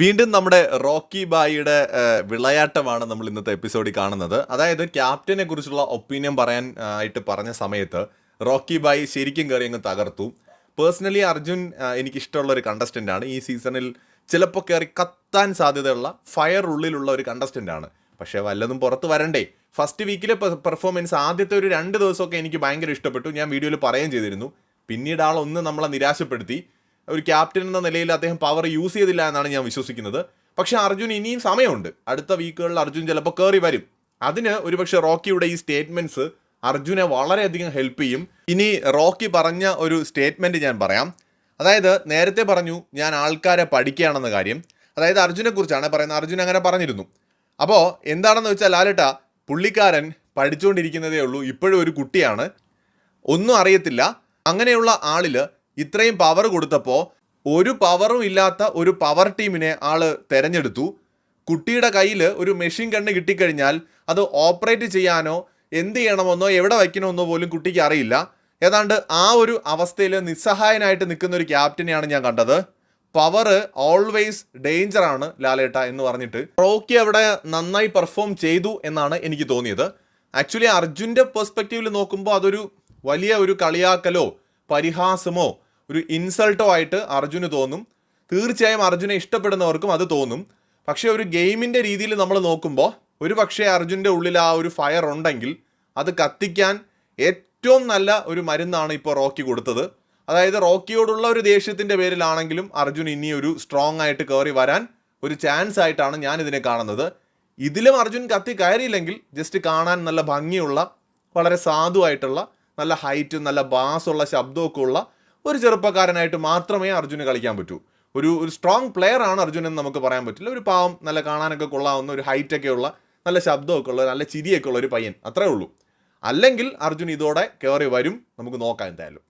വീണ്ടും നമ്മുടെ റോക്കി ബായിയുടെ വിളയാട്ടമാണ് നമ്മൾ ഇന്നത്തെ എപ്പിസോഡിൽ കാണുന്നത്. അതായത് ക്യാപ്റ്റനെ കുറിച്ചുള്ള ഒപ്പീനിയൻ പറയാൻ ആയിട്ട് പറഞ്ഞ സമയത്ത് റോക്കി ബായി ശരിക്കും കയറി അങ്ങ് തകർത്തു. പേഴ്സണലി അർജുൻ എനിക്കിഷ്ടമുള്ള ഒരു കണ്ടസ്റ്റന്റ് ആണ്. ഈ സീസണിൽ ചിലപ്പോൾ കയറി കത്താൻ സാധ്യതയുള്ള ഫയർ ഉള്ളിലുള്ള ഒരു കണ്ടസ്റ്റന്റ് ആണ്. പക്ഷേ വല്ലതും പുറത്ത് വരണ്ടേ. ഫസ്റ്റ് വീക്കിലെ പെർഫോമൻസ് ആദ്യത്തെ ഒരു രണ്ട് ദിവസമൊക്കെ എനിക്ക് ഭയങ്കര ഇഷ്ടപ്പെട്ടു. ഞാൻ വീഡിയോയിൽ പറയുകയും ചെയ്തിരുന്നു. പിന്നീട് ആളൊന്ന് നമ്മളെ നിരാശപ്പെടുത്തി. ഒരു ക്യാപ്റ്റൻ എന്ന നിലയിൽ അദ്ദേഹം പവർ യൂസ് ചെയ്തില്ല എന്നാണ് ഞാൻ വിശ്വസിക്കുന്നത്. പക്ഷേ അർജുൻ ഇനിയും സമയമുണ്ട്. അടുത്ത വീക്കുകളിൽ അർജുൻ ചിലപ്പോൾ കയറി വരും. അതിന് ഒരുപക്ഷെ റോക്കിയുടെ ഈ സ്റ്റേറ്റ്മെന്റ്സ് അർജുനെ വളരെയധികം ഹെൽപ്പ് ചെയ്യും. ഇനി റോക്കി പറഞ്ഞ ഒരു സ്റ്റേറ്റ്മെന്റ് ഞാൻ പറയാം. അതായത് നേരത്തെ പറഞ്ഞു ഞാൻ ആൾക്കാരെ പഠിക്കുകയാണെന്ന കാര്യം. അതായത് അർജുനെ കുറിച്ചാണ് പറയുന്നത്. അർജുൻ അങ്ങനെ പറഞ്ഞിരുന്നു. അപ്പോൾ എന്താണെന്ന് വെച്ചാൽ ലാലേട്ട പുള്ളിക്കാരൻ പഠിച്ചുകൊണ്ടിരിക്കുന്നതേ ഉള്ളൂ. ഇപ്പോഴും ഒരു കുട്ടിയാണ്. ഒന്നും അറിയത്തില്ല. അങ്ങനെയുള്ള ആളിൽ ഇത്രയും പവർ കൊടുത്തപ്പോൾ ഒരു പവറും ഇല്ലാത്ത ഒരു പവർ ടീമിനെ ആൾ തിരഞ്ഞെടുത്തു. കുട്ടിയുടെ കയ്യിൽ ഒരു മെഷീൻ കണ്ണ് കിട്ടിക്കഴിഞ്ഞാൽ അത് ഓപ്പറേറ്റ് ചെയ്യാനോ എന്ത് ചെയ്യണമെന്നോ എവിടെ വയ്ക്കണമെന്നോ പോലും കുട്ടിക്ക് അറിയില്ല. ഏതാണ്ട് ആ ഒരു അവസ്ഥയിൽ നിസ്സഹായനായിട്ട് നിൽക്കുന്ന ഒരു ക്യാപ്റ്റനെയാണ് ഞാൻ കണ്ടത്. പവർ ഓൾവേസ് ഡേഞ്ചർ ആണ് ലാലേട്ട എന്ന് പറഞ്ഞിട്ട്. റോക്കി അവിടെ നന്നായി പെർഫോം ചെയ്തു എന്നാണ് എനിക്ക് തോന്നിയത്. ആക്ച്വലി അർജുന്റെ പെർസ്പെക്റ്റീവിൽ നോക്കുമ്പോൾ അതൊരു വലിയ ഒരു കളിയാക്കലോ പരിഹാസമോ ഒരു ഇൻസൾട്ടോ ആയിട്ട് അർജുന് തോന്നും. തീർച്ചയായും അർജുനെ ഇഷ്ടപ്പെടുന്നവർക്കും അത് തോന്നും. പക്ഷേ ഒരു ഗെയിമിന്റെ രീതിയിൽ നമ്മൾ നോക്കുമ്പോൾ ഒരു പക്ഷേ അർജുന്റെ ഉള്ളിൽ ആ ഒരു ഫയർ ഉണ്ടെങ്കിൽ അത് കത്തിക്കാൻ ഏറ്റവും നല്ല ഒരു മരുന്നാണ് ഇപ്പോൾ റോക്കി കൊടുത്തത്. അതായത് റോക്കിയോടുള്ള ഒരു ദേഷ്യത്തിന്റെ പേരിലാണെങ്കിലും അർജുൻ ഇനി ഒരു സ്ട്രോങ് ആയിട്ട് കയറി വരാൻ ഒരു ചാൻസ് ആയിട്ടാണ് ഞാൻ ഇതിനെ കാണുന്നത്. ഇതിലും അർജുൻ കത്തി കയറിയില്ലെങ്കിൽ ജസ്റ്റ് കാണാൻ നല്ല ഭംഗിയുള്ള വളരെ സാധുവായിട്ടുള്ള നല്ല ഹൈറ്റും നല്ല ബാസുള്ള ശബ്ദമൊക്കെ ഉള്ള ഒരു ചെറുപ്പക്കാരനായിട്ട് മാത്രമേ അർജുന് കളിക്കാൻ പറ്റൂ. ഒരു ഒരു സ്ട്രോങ് പ്ലെയർ ആണ് അർജുൻ എന്ന് നമുക്ക് പറയാൻ പറ്റില്ല. ഒരു പാവം നല്ല കാണാനൊക്കെ കൊള്ളാവുന്ന ഒരു ഹൈറ്റൊക്കെ ഉള്ള നല്ല ശബ്ദമൊക്കെ ഉള്ള നല്ല ചിരിയൊക്കെ ഉള്ള ഒരു പയ്യൻ. അത്രേ ഉള്ളൂ. അല്ലെങ്കിൽ അർജുൻ ഇതോടെ കയറി വരും. നമുക്ക് നോക്കാം എന്തായാലും.